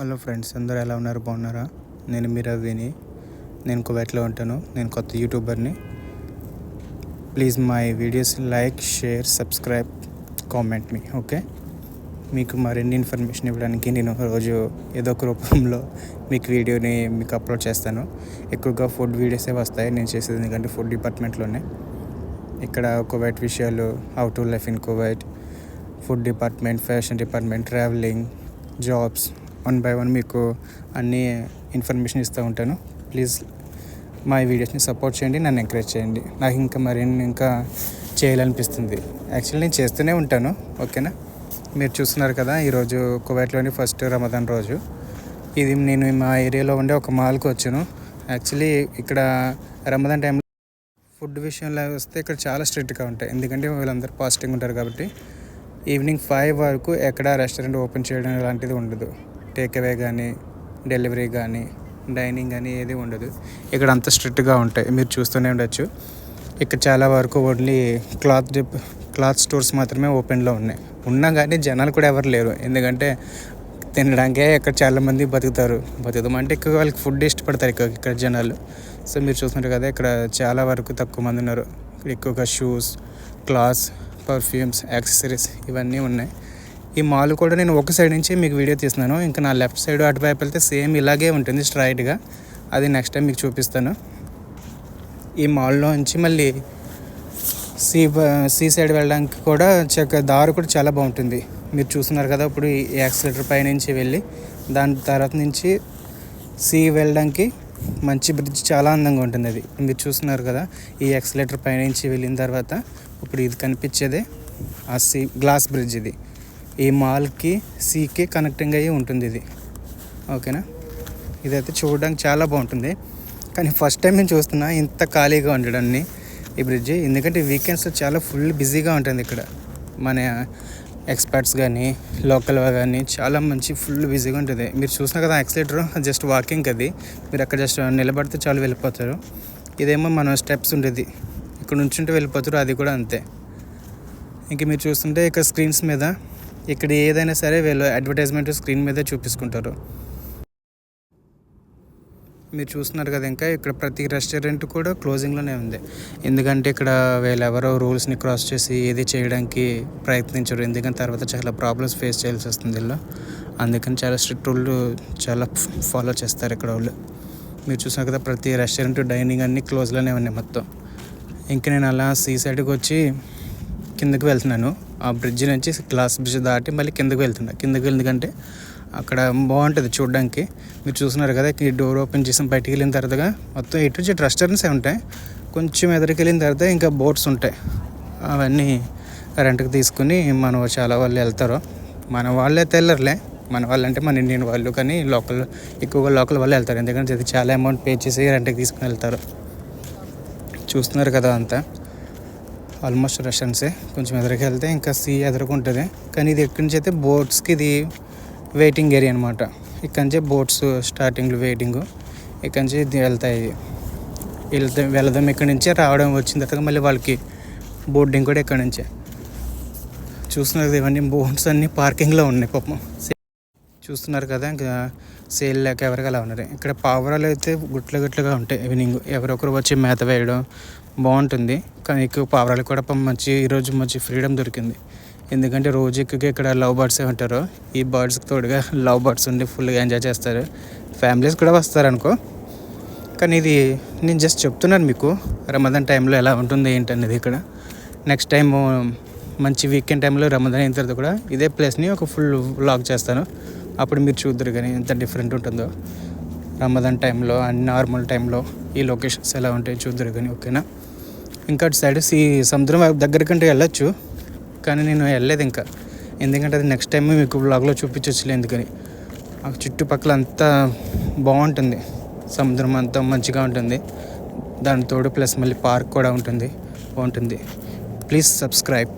Hello friends అందరూ ఎలా ఉన్నారు? బాగున్నారా? నేను మీ రవిని. నేను కువైట్లో ఉంటాను. నేను కొత్త యూట్యూబర్ని. Please my videos like share subscribe comment me okay? మీకు మరిన్ని ఇన్ఫర్మేషన్ ఇవ్వడానికి నేను రోజు ఏదో ఒక రూపంలో మీకు వీడియోని మీకు అప్లోడ్ చేస్తాను. ఎక్కువగా ఫుడ్ వీడియోసే వస్తాయి. నేను చేసేది ఎందుకంటే ఫుడ్ డిపార్ట్మెంట్లోనే. ఇక్కడ కువైట్ విషయాలు how to life in Kuwait food department fashion department traveling jobs one by one మీకు అన్ని ఇన్ఫర్మేషన్ ఇస్తూ ఉంటాను. ప్లీజ్ మా ఈ వీడియోస్ని సపోర్ట్ చేయండి నన్ను ఎంకరేజ్ చేయండి. నాకు ఇంకా మరిన్ని ఇంకా చేయాలనిపిస్తుంది. యాక్చువల్లీ నేను చేస్తూనే ఉంటాను ఓకేనా? మీరు చూస్తున్నారు కదా ఈరోజు కువైట్లోని ఫస్ట్ రమదాన్ రోజు. ఇది నేను మా ఏరియాలో ఉండే ఒక మాల్కి వచ్చాను. యాక్చువల్లీ ఇక్కడ రమదాన్ టైంలో ఫుడ్ విషయంలో వస్తే ఇక్కడ చాలా స్ట్రిక్ట్గా ఉంటాయి. ఎందుకంటే వీళ్ళందరూ పాజిటివ్ ఉంటారు కాబట్టి ఈవినింగ్ ఫైవ్ వరకు ఎక్కడ రెస్టారెంట్ ఓపెన్ చేయడం లాంటిది ఉండదు. టేక్ అవే కానీ డెలివరీ కానీ డైనింగ్ కానీ ఏది ఉండదు. ఇక్కడ అంత స్ట్రిక్ట్గా ఉంటాయి. మీరు చూస్తూనే ఉండొచ్చు. ఇక్కడ చాలా వరకు only cloth dip cloth stores మాత్రమే ఓపెన్లో ఉన్నాయి. ఉన్నా కానీ జనాలు కూడా ఎవరు లేరు. ఎందుకంటే తినడానికే ఇక్కడ చాలామంది బతుకుతారు. బతుకుతాం అంటే ఎక్కువ వాళ్ళకి ఫుడ్ ఇష్టపడతారు ఇక్కడ ఇక్కడ జనాలు. సో మీరు చూస్తున్నారు కదా ఇక్కడ చాలా వరకు తక్కువ మంది ఉన్నారు. ఇక్కడ ఎక్కువగా షూస్ క్లాత్స్ పర్ఫ్యూమ్స్ యాక్సెసరీస్ ఇవన్నీ ఉన్నాయి. ఈ మాల్ కూడా నేను ఒక సైడ్ నుంచి మీకు వీడియో తీస్తున్నాను. ఇంకా నా లెఫ్ట్ సైడ్ అటువైపు వెళ్తే సేమ్ ఇలాగే ఉంటుంది స్ట్రైట్గా అది నెక్స్ట్ టైం మీకు చూపిస్తాను. ఈ మాల్లో నుంచి మళ్ళీ సీ సీ సైడ్ వెళ్ళడానికి కూడా చక్క దారి కూడా చాలా బాగుంటుంది. మీరు చూస్తున్నారు కదా ఇప్పుడు ఈ యాక్సిలేటర్ పై నుంచి వెళ్ళి దాని తర్వాత నుంచి సీ వెళ్ళడానికి మంచి బ్రిడ్జ్ చాలా అందంగా ఉంటుంది అది. మీరు చూస్తున్నారు కదా ఈ యాక్సిలేటర్ పైనుంచి వెళ్ళిన తర్వాత ఇప్పుడు ఇది కనిపించేదే ఆ సీ గ్లాస్ బ్రిడ్జ్ ఇది. ఈ మాల్కి సీకి కనెక్టింగ్ అయ్యి ఉంటుంది ఇది. ఓకేనా? ఇదైతే చూడడానికి చాలా బాగుంటుంది. కానీ ఫస్ట్ టైం నేను చూస్తున్నా ఇంత ఖాళీగా ఉండడాన్ని ఈ బ్రిడ్జ్. ఎందుకంటే వీకెండ్స్లో చాలా ఫుల్ బిజీగా ఉంటుంది ఇక్కడ. మన ఎక్స్పర్ట్స్ కానీ లోకల్ కానీ చాలా మంచి ఫుల్ బిజీగా ఉంటుంది. మీరు చూసిన కదా యాక్సిలేటర్ జస్ట్ వాకింగ్ అది. మీరు అక్కడ జస్ట్ నిలబడితే చాలు వెళ్ళిపోతారు. ఇదేమో మన స్టెప్స్ ఉండేది. ఇక్కడ నుంచుంటే వెళ్ళిపోతారు అది కూడా అంతే. ఇంక మీరు చూస్తుంటే ఇక్కడ స్క్రీన్స్ మీద ఇక్కడ ఏదైనా సరే వీళ్ళు అడ్వర్టైజ్మెంట్ స్క్రీన్ మీదే చూపిస్తుంటారు. మీరు చూస్తున్నారు కదా ఇంకా ఇక్కడ ప్రతి రెస్టారెంట్ కూడా క్లోజింగ్లోనే ఉంది. ఎందుకంటే ఇక్కడ వీళ్ళు ఎవరో రూల్స్ని క్రాస్ చేసి ఏది చేయడానికి ప్రయత్నించరు. ఎందుకంటే తర్వాత చాలా ప్రాబ్లమ్స్ ఫేస్ చేయాల్సి వస్తుంది వీళ్ళు. అందుకని చాలా స్ట్రిక్ట్ రూల్ చాలా ఫాలో చేస్తారు ఇక్కడ వాళ్ళు. మీరు చూసినారు కదా ప్రతి రెస్టారెంట్ డైనింగ్ అన్నీ క్లోజ్లోనే ఉన్నాయి మొత్తం. ఇంకా నేను అలా సీ సైడ్కి వచ్చి కిందకి వెళ్తున్నాను. ఆ బ్రిడ్జ్ నుంచి గ్లాస్ బ్రిడ్జ్ దాటి మళ్ళీ కిందకి వెళ్తున్నా. కిందకి ఎందుకంటే అక్కడ బాగుంటుంది చూడడానికి. మీరు చూస్తున్నారు కదా ఈ డోర్ ఓపెన్ చేసి బయటికి వెళ్ళిన తర్వాత మొత్తం ఇటు నుంచి రెస్టారెంట్సే ఉంటాయి. కొంచెం ఎదురుకి వెళ్ళిన తర్వాత ఇంకా బోట్స్ ఉంటాయి. అవన్నీ రెంట్కి తీసుకుని మనం చాలా వాళ్ళు వెళ్తారు. మన వాళ్ళు అయితే వెళ్ళరులే మన వాళ్ళు అంటే మన ఇండియన్ వాళ్ళు కానీ లోకల్ ఎక్కువగా లోకల్ వాళ్ళు వెళ్తారు. ఎందుకంటే చాలా అమౌంట్ పే చేసి రెంట్కి తీసుకుని వెళ్తారు. చూస్తున్నారు కదా అంతా. ఆల్మోస్ట్ రష్యన్సే కొంచెం ఎదురుకి వెళ్తే ఇంకా సీ ఎదురుకుంటుంది కానీ ఇది ఎక్కడి నుంచి అయితే బోట్స్కి ఇది వెయిటింగ్ ఏరియా అనమాట ఇక్కడి నుంచే బోట్స్ స్టార్టింగ్లో వెయిటింగ్ ఇక్కడి నుంచి ఇది వెళ్తాయి. వెళ్తే వెళదాం ఇక్కడ నుంచే రావడం వచ్చిన తర్వాత మళ్ళీ వాళ్ళకి బోర్డింగ్ కూడా ఇక్కడి నుంచే. చూస్తున్నారు ఇవన్నీ బోట్స్ అన్నీ పార్కింగ్లో ఉన్నాయి పాపం. చూస్తున్నారు కదా ఇంకా సేల్ లేక ఎవరికి అలా ఉన్నారు. ఇక్కడ పావురాలు అయితే గుట్లు గుట్లుగా ఉంటాయి. ఈవినింగ్ ఎవరొకరు వచ్చి మేత వేయడం బాగుంటుంది. కానీ ఎక్కువ పావురాలు కూడా మంచి ఈరోజు మంచి ఫ్రీడమ్ దొరికింది. ఎందుకంటే రోజు ఎక్కువగా ఇక్కడ లవ్ బర్డ్స్ ఉంటారు. ఈ బర్డ్స్కి తోడుగా లవ్ బర్డ్స్ ఉండి ఫుల్గా ఎంజాయ్ చేస్తారు. ఫ్యామిలీస్ కూడా వస్తారు అనుకో. కానీ ఇది నేను జస్ట్ చెప్తున్నాను మీకు రమదాన్ టైంలో ఎలా ఉంటుంది ఏంటనేది ఇక్కడ. నెక్స్ట్ టైం మంచి వీకెండ్ టైంలో రమదాన్ అయిన తర్వాత కూడా ఇదే ప్లేస్ని ఒక ఫుల్ వ్లాగ్ చేస్తాను. అప్పుడు మీరు చూద్దరు కానీ ఎంత డిఫరెంట్ ఉంటుందో. రమదాన్ టైంలో అండ్ నార్మల్ టైంలో ఈ లొకేషన్స్ ఎలా ఉంటాయి చూద్దరు కానీ ఓకేనా ఇంకా అటు సైడ్ సీ సముద్రం దగ్గరకంటే వెళ్ళొచ్చు కానీ నేను వెళ్ళలేదు ఇంకా. ఎందుకంటే అది నెక్స్ట్ టైం మీకు బ్లాగ్లో చూపించచ్చులే ఎందుకని. ఆ చుట్టుపక్కల అంతా బాగుంటుంది. సముద్రం అంతా మంచిగా ఉంటుంది. దాని తోడు ప్లస్ మళ్ళీ పార్క్ కూడా ఉంటుంది. బాగుంటుంది. Please subscribe